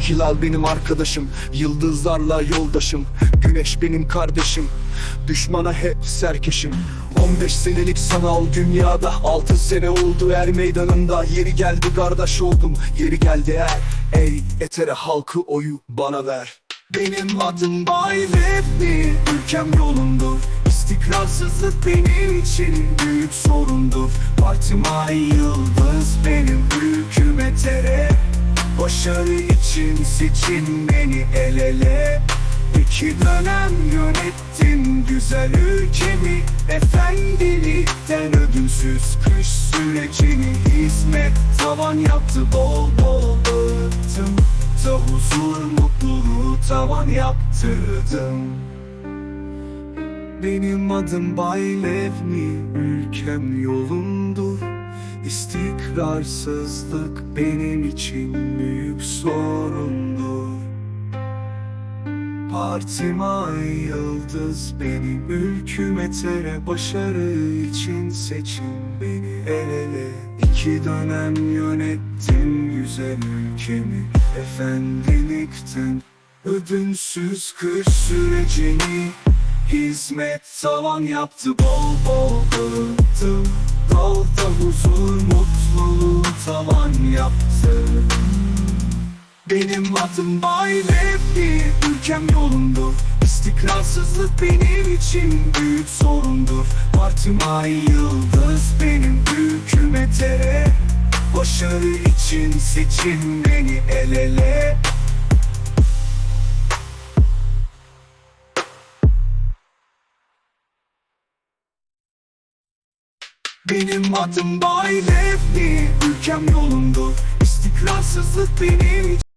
Hilal benim arkadaşım Yıldızlarla yoldaşım. Güneş benim kardeşim Düşmana hep serkeşim. 15 senelik sanal dünyada 6 sene oldu er meydanında. Yeri geldi kardeş oldum Yeri geldi er. Ey etere halkı oyu bana ver. Benim adım Bay Webby Ülkem yolundur. İstikrarsızlık benim için büyük sorundur. Partim ay yıldız benim Başarı için beni el ele. İki dönem yönettim güzel ülkemi. Efendilikten ödülsüz kış sürecini Hizmet. Tavan yaptı bol bol dağıttım. Da huzur mutluluğu tavan yaptırdım. Benim adım Bay Levni, ülkem yolumdur İstikrarsızlık benim için büyük sorundur. Partim ay yıldız benim ülküme tere Başarı için seçin beni el ele. İki dönem yönettim güzel ülkemi Efendilikten ödünsüz kış sürecini. Hizmet tavan yaptı bol bol dağıttım tavan yaptı benim adım Bay Levni, ülkem yolundur. İstikrarsızlık benim için büyük sorundur. Partim ay yıldız benim hükümetere Başarı için seçin beni el ele Benim adım Bay Levni, ülkem yolundur İstikrarsızlık benim